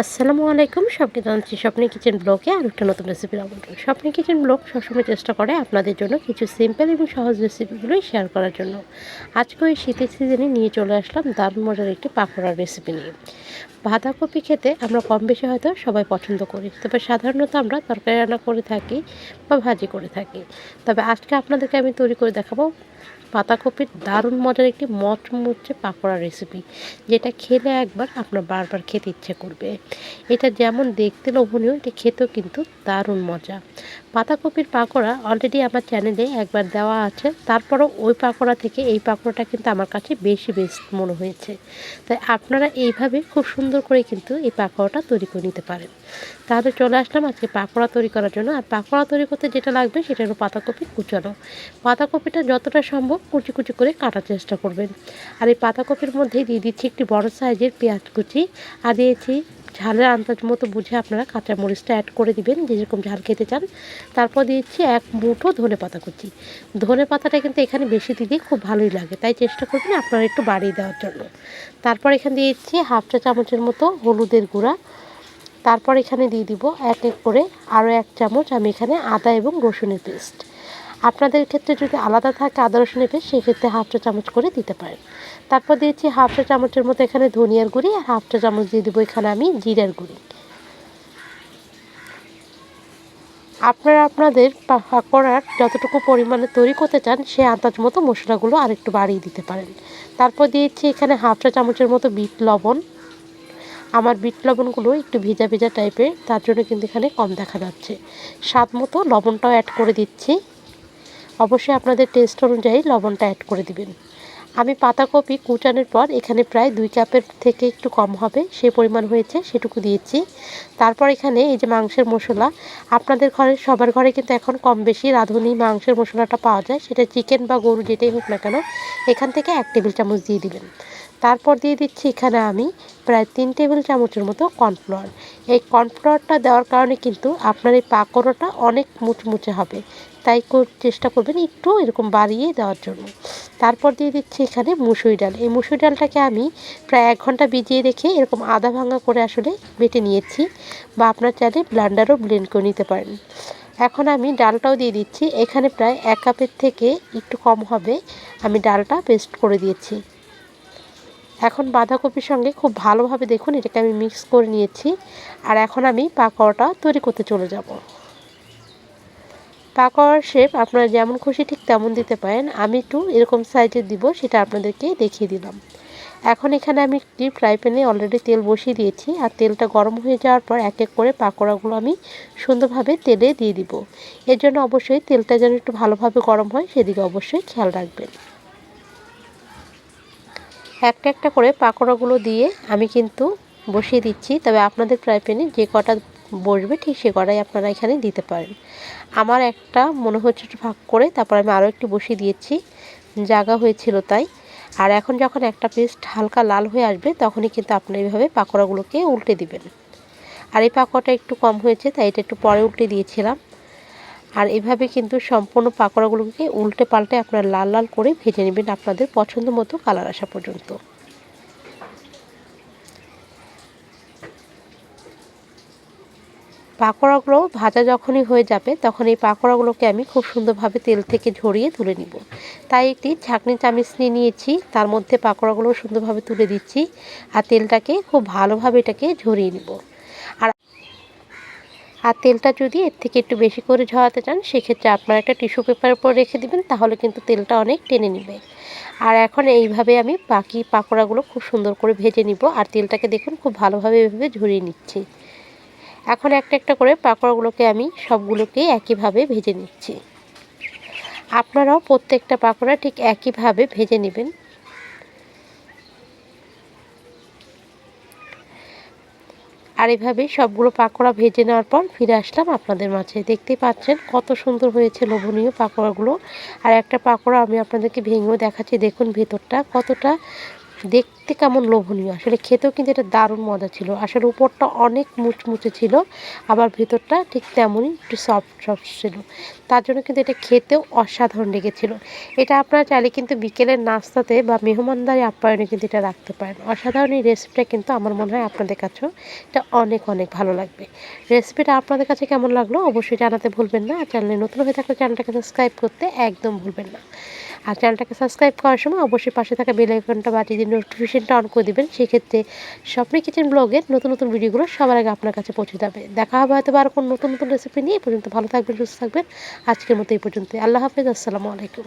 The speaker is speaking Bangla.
আসসালামু আলাইকুম, স্বপ্নে জানাচ্ছি স্বপ্নে কিচেন ব্লগে আর একটা নতুন রেসিপির আমন্ত্রণ। স্বপ্নে কিচেন ব্লগ সবসময় চেষ্টা করে আপনাদের জন্য কিছু সিম্পল এবং সহজ রেসিপিগুলোই শেয়ার করার জন্য। আজকে ওই শীতের সিজনে নিয়ে চলে আসলাম দারুণ মজার একটি পাকোড়ার রেসিপি নিয়ে। বাঁধাকপি খেতে আমরা কম বেশি হয়তো সবাই পছন্দ করি, তবে সাধারণত আমরা তরকারি রান্না করে থাকি বা ভাজি করে থাকি। তবে আজকে আপনাদেরকে আমি তৈরি করে দেখাবো পাতাকপির দারুণ মজার একটি মচমচে পাকোড়া রেসিপি যেটা খেলে একবার আপনার বারবার খেতে ইচ্ছে করবে। এটা যেমন দেখতে লোভনীয়, এটা খেতেও কিন্তু দারুণ মজা। পাতাকপির পাকোড়া অলরেডি আমার চ্যানেলে একবার দেওয়া আছে। তারপরও ওই পাকোড়া থেকে এই পাকোড়াটা কিন্তু আমার কাছে বেশি বেস্ট মনে হয়েছে। তাই আপনারা এইভাবে খুব সুন্দর করে কিন্তু এই পাকোড়াটা তৈরি করে নিতে পারেন। তাহলে চলে আসলাম আজকে পাকোড়া তৈরি করার জন্য। আর পাকোড়া তৈরি করতে যেটা লাগবে সেটা হলো পাতাকপি কুচানো। পাতাকপিটা যতটা সম্ভব কুচি কুচি করে কাটার চেষ্টা করবেন। আর এই পাতাকপির মধ্যে দিয়ে দিচ্ছি একটি বড় সাইজের পেঁয়াজ কুচি। আর দিয়েছি ঝালের আন্দাজ মতো বুঝে আপনারা কাঁচা মরিচটা অ্যাড করে দিবেন যেরকম ঝাল খেতে চান। তারপর দিচ্ছি এক মুঠো ধনে পাতা কুচি। ধনে পাতাটা কিন্তু এখানে বেশি দিলে খুব ভালোই লাগে, তাই চেষ্টা করবেন আপনারা একটু বাড়িয়ে দেওয়ার জন্য। তারপর এখানে দিয়েছি হাফ চা চামচের মতো হলুদের গুঁড়া। তারপর এখানে দিয়ে দিব এক এক করে আরও এক চামচ আমি এখানে আদা এবং রসুনের পেস্ট। আপনাদের ক্ষেত্রে যদি আলাদা থাকে আদা রসুনের পেস্ট সেক্ষেত্রে হাফ চা চামচ করে দিতে পারেন। তারপর দিয়েছি হাফ চা চামচের মতো এখানে ধনিয়ার গুঁড়ি আর হাফ চা চামচ দিয়ে দেবো এখানে আমি জিরার গুঁড়ি। আপনারা আপনাদের পাকোড়ার যতটুকু পরিমাণে তৈরি করতে চান, সে আন্দাজ মতো মশলাগুলো আরেকটু বাড়িয়ে দিতে পারেন। তারপর দিয়েছি এখানে হাফ চা চামচের মতো বিট লবণ। আমার বিট লবণগুলো একটু ভিজা ভিজা টাইপের তার জন্য কিন্তু এখানে কম দেখা যাচ্ছে। স্বাদ মতো লবণটাও অ্যাড করে দিচ্ছি। অবশ্যই আপনাদের টেস্ট অনুযায়ী লবণটা অ্যাড করে দিবেন। আমি পাতাকপি কুচানোর পর এখানে প্রায় দুই কাপের থেকে একটু কম হবে, সে পরিমাণ হয়েছে সেটুকু দিয়েছি। তারপর এখানে এই যে মাংসের মশলা, আপনাদের ঘরে, সবার ঘরে কিন্তু এখন কম বেশি রাঁধুনি মাংসের মশলাটা পাওয়া যায়, সেটা চিকেন বা গরু যেটাই হোক না কেন, এখান থেকে এক টেবিল চামচ দিয়ে দিবেন। তারপর দিয়ে দিচ্ছি এখানে আমি প্রায় তিন টেবিল চামচের মতো কর্নফ্লাওয়ার এই কর্নফ্লাওয়ারটা দেওয়ার কারণে কিন্তু আপনার এই পাকোড়াটা অনেক মুচমুচে হবে। তাই চেষ্টা করবেন একটু এরকম বাড়িয়ে দেওয়ার জন্য। তারপর দিয়ে দিচ্ছি এখানে মুসুরি ডাল। এই মুসুরি ডালটাকে আমি প্রায় এক ঘণ্টা ভিজিয়ে রেখে এরকম আদা ভাঙা করে আসলে বেটে নিয়েছি বা আপনার চাইলে ব্লান্ডারও ব্লেন্ড করে নিতে পারেন। এখন আমি ডালটাও দিয়ে দিচ্ছি। এখানে প্রায় এক কাপের থেকে একটু কম হবে। আমি ডালটা পেস্ট করে দিয়েছি। এখন বাঁধাকপির সঙ্গে খুব ভালোভাবে দেখুন, এটাকে আমি মিক্স করে নিয়েছি। আর এখন আমি পাকোড়াটা তৈরি করতে চলে যাব। পাকোড়ার শেপ আপনারা যেমন খুশি ঠিক তেমন দিতে পারেন। আমি একটু এরকম সাইজের দিব, সেটা আপনাদেরকে দেখিয়ে দিলাম। এখন এখানে আমি একটি ফ্রাই প্যানে অলরেডি তেল বসিয়ে দিয়েছি। আর তেলটা গরম হয়ে যাওয়ার পর এক এক করে পাকোড়াগুলো আমি সুন্দরভাবে তেলে দিয়ে দিব। এর জন্য অবশ্যই তেলটা যেন একটু ভালোভাবে গরম হয়, সেদিকে অবশ্যই খেয়াল রাখবেন। একটা একটা করে পাকোড়াগুলো দিয়ে আমি কিন্তু বসিয়ে দিচ্ছি। তবে আপনাদের ফ্রাই প্যানে যে কটা বসবে ঠিক সে কটাই আপনারা এখানে দিতে পারেন। আমার একটা মনে হচ্ছে একটু ভাগ করে তারপর আমি আরও একটু বসিয়ে দিয়েছি। জায়গা হয়েছিল তাই। আর এখন যখন একটা পেস্ট হালকা লাল হয়ে আসবে, তখনই কিন্তু আপনি এইভাবে পাকোড়াগুলোকে উল্টে দিবেন। আর এই পাকোড়াটা একটু কম হয়েছে, তাই এটা একটু পরে উল্টে দিয়েছিলাম। আর এভাবে কিন্তু সম্পূর্ণ পাকোড়াগুলোকে উল্টে পাল্টে আপনারা লাল লাল করে ভেজে নেবেন আপনাদের পছন্দ মতো কালার আসা পর্যন্ত। পাকোড়াগুলো ভাজা যখনই হয়ে যাবে, তখন এই পাকোড়াগুলোকে আমি খুব সুন্দরভাবে তেল থেকে ঝরিয়ে তুলে নিব। তাই একটি ছাঁকনি চামিচ নিয়ে নিয়েছি, তার মধ্যে পাকোড়াগুলো সুন্দরভাবে তুলে দিচ্ছি, আর তেলটাকে খুব ভালোভাবে এটাকে ঝরিয়ে নিব। আর তেলটা যদি এর থেকে একটু বেশি করে ঝরাতে চান, সেক্ষেত্রে আপনারা একটা টিস্যু পেপারের উপর রেখে দিবেন, তাহলে কিন্তু তেলটা অনেক টেনে নেবে। আর এখন এইভাবে আমি বাকি পাকোড়াগুলো খুব সুন্দর করে ভেজে নিব, আর তেলটাকে দেখুন খুব ভালোভাবে এভাবে ঝরিয়ে নিচ্ছি। এখন একটা একটা করে পাকোড়াগুলোকে আমি সবগুলোকে একইভাবে ভেজে নিচ্ছি। আপনারাও প্রত্যেকটা পাকোড়া ঠিক একইভাবে ভেজে নেবেন। আর এভাবে সবগুলো পাকোড়া ভেজে নেওয়ার পর ফিরে আসলাম আপনাদের মাঝে। দেখতে পাচ্ছেন কত সুন্দর হয়েছে লোভনীয় পাকোড়াগুলো। আর একটা পাকোড়া আমি আপনাদেরকে ভেঙেও দেখাচ্ছি। দেখুন ভেতরটা কতটা দেখতে কেমন লোভনীয়। আসলে খেতেও কিন্তু এটা দারুণ মজা ছিল। আসলে উপরটা অনেক মুচমুচে ছিল, আবার ভেতরটা ঠিক তেমনই একটু সফট সফট ছিল। তার জন্য কিন্তু এটা খেতেও অসাধারণ লেগেছিল। এটা আপনারা চাইলে কিন্তু বিকেলের নাস্তাতে বা মেহমানদারি আপ্যায়নে কিন্তু এটা রাখতে পারেন। অসাধারণ এই রেসিপিটা কিন্তু আমার মনে হয় আপনাদের কাছেও এটা অনেক অনেক ভালো লাগবে। রেসিপিটা আপনাদের কাছে কেমন লাগল অবশ্যই জানাতে ভুলবেন না। চ্যানেলে নতুন হয়ে থাকলে চ্যানেলটাকে সাবস্ক্রাইব করতে একদম ভুলবেন না। আর চ্যানেলটাকে সাবস্ক্রাইব করার সময় অবশ্যই পাশে থাকা বেল আইকনটা বাটি দিয়ে নোটিফিকেশনটা অন করে দেবেন, সেক্ষেত্রে স্বপ্নে কিচেন ব্লগের নতুন নতুন ভিডিওগুলো সবার আগে আপনার কাছে পৌঁছে যাবে। দেখা হবে হয়তো আর কোনো নতুন নতুন রেসিপি নিয়ে। পর্যন্ত ভালো থাকবেন, সুস্থ থাকবেন। আজকের মতো এই পর্যন্ত আল্লাহ হাফেজ। আসসালামু আলাইকুম।